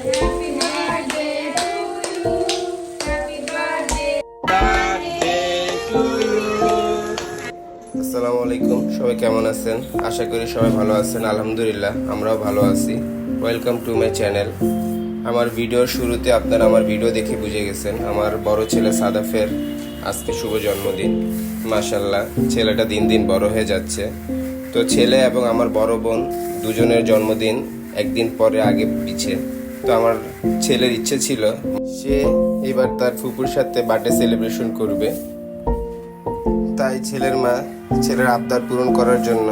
আসসালামু আলাইকুম, সবাই কেমন আছেন? আশা করি সবাই ভালো আছেন, আলহামদুলিল্লাহ, আমরাও ভালো আছি। ওয়েলকাম টু মাই চ্যানেল আমার ভিডিওর শুরুতে আপনারা আমার ভিডিও দেখে বুঝে গেছেন, আমার বড় ছেলে সাদাফের আজকে শুভ জন্মদিন। মাশাল্লাহ ছেলেটা দিন দিন বড় হয়ে যাচ্ছে। তো ছেলে এবং আমার বড় বোন দুজনের জন্মদিন একদিন পরে আগে পিছে তো আমার ছেলের ইচ্ছে ছিল সে এবার তার ফুপুর সাথে বার্থডে সেলিব্রেশন করবে। তাই ছেলের মা ছেলের আবদার পূরণ করার জন্য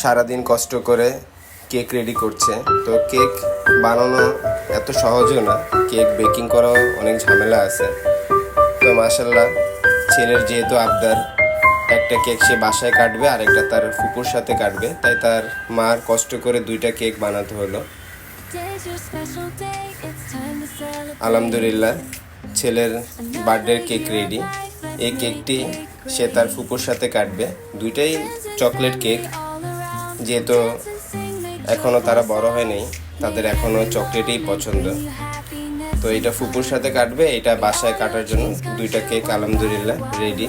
সারাদিন কষ্ট করে কেক রেডি করছে। তো কেক বানানো এত সহজও না, কেক বেকিং করাও অনেক ঝামেলা আছে। তো মাসাল্লাহ ছেলের যেহেতু আবদার, একটা কেক সে বাসায় কাটবে আর একটা তার ফুপুর সাথে কাটবে। তাই তার মার কষ্ট করে দুইটা কেক বানাতে হলো। আলহামদুলিল্লাহ, ছেলের বার্থডের কেক রেডি এই কেকটি সে তার ফুপুর সাথে কাটবে। দুইটাই চকলেট কেক যেহেতু and sing make এখনও তারা বড় হয়নি, তাদের এখনও চকলেটই পছন্দ। তো এটা ফুপুর সাথে কাটবে, এটা বাসায় কাটার জন্য দুইটা কেক আলহামদুলিল্লাহ রেডি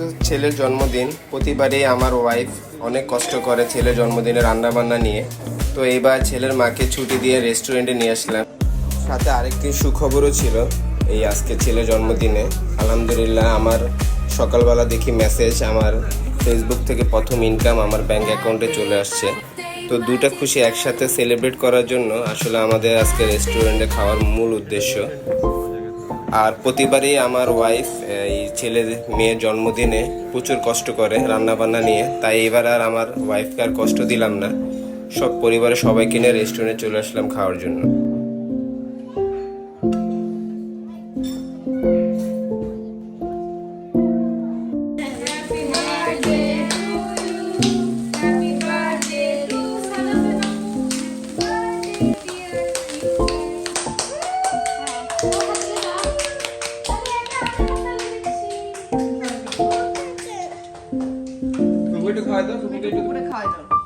যেহেতু ছেলের জন্মদিন। প্রতিবারই আমার ওয়াইফ অনেক কষ্ট করে ছেলের জন্মদিনে রান্না বান্না নিয়ে। তো এইবার ছেলের মাকে ছুটি দিয়ে রেস্টুরেন্টে নিয়ে আসলাম। সাথে আরেকটি সুখবরও ছিল এই আজকে ছেলের জন্মদিনে। আলহামদুলিল্লাহ আমার সকালবেলা দেখি মেসেজ আমার ফেসবুক থেকে প্রথম ইনকাম আমার ব্যাংক অ্যাকাউন্টে চলে আসছে। তো দুইটা খুশি একসাথে সেলিব্রেট করার জন্য আসলে আমাদের আজকে রেস্টুরেন্টে খাওয়ার মূল উদ্দেশ্য। আর প্রতিবারই আমার ওয়াইফ এই ছেলের মেয়ের জন্মদিনে প্রচুর কষ্ট করে রান্না বান্না নিয়ে। তাই এবার আর আমার ওয়াইফকে আর কষ্ট দিলাম না। সব পরিবারের সবাইকে নিয়ে রেস্টুরেন্টে চলে আসলাম খাওয়ার জন্য। করে খাওয়া দাও করে খাওয়া দাও